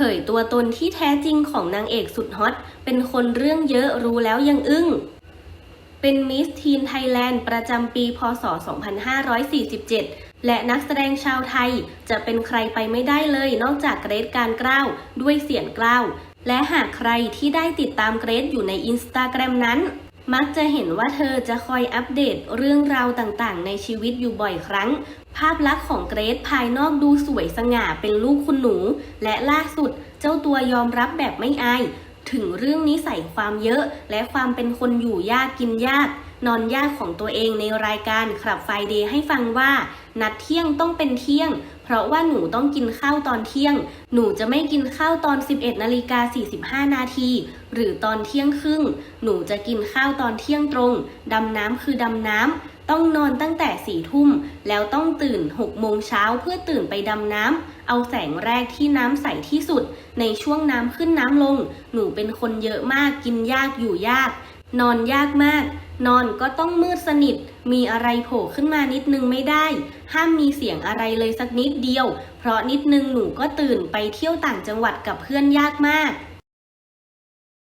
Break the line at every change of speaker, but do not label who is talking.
เผยตัวตนที่แท้จริงของนางเอกสุดฮอต เป็นคนเรื่องเยอะรู้แล้วยังอึ้ง เป็นมิสทีนไทยแลนด์ประจำปี พศ 2547 และนักแสดงชาวไทยจะเป็นใครไปไม่ได้เลยนอกจากเกรซการกล้าวด้วยเสียงกล้าว และหากใครที่ได้ติดตามเกรซอยู่ในอินสตาแกรมนั้น มักจะเห็นว่าเธอจะคอยอัปเดตเรื่องราวต่างๆ ในชีวิตอยู่บ่อยครั้ง ภาพลักษณ์ของเกรซภายนอกดูสวยสง่าเป็นลูกคุณหนู และล่าสุดเจ้าตัวยอมรับแบบไม่อาย ถึงเรื่องนิสัยความเยอะและความเป็นคนอยู่ยากกินยาก นอนยากของตัวเองในรายการขับไฟเดย์ให้ฟังว่า นัดเที่ยงต้องเป็นเที่ยง เพราะว่าหนูต้องกินข้าวตอนเที่ยง หนูจะไม่กินข้าวตอน 11นาฬิกา45 นาทีหรือตอนเที่ยงครึ่ง หนูจะกินข้าวตอนเที่ยงตรง ดำน้ำคือดำน้ำต้องนอนตั้งแต่สี่ทุ่ม แล้วต้องตื่น6โมงเช้าเพื่อตื่นไปดำน้ำ เอาแสงแรกที่น้ำใสที่สุด ในช่วงน้ำขึ้นน้ำลง หนูเป็นคนเยอะมากกินยากอยู่ยาก นอนยากมาก นอนก็ต้องมืดสนิท มีอะไรโผล่ขึ้นมานิดนึงไม่ได้ ห้ามมีเสียงอะไรเลยสักนิดเดียว เพราะนิดนึงหนูก็ตื่นไปเที่ยวต่างจังหวัดกับเพื่อนยากมาก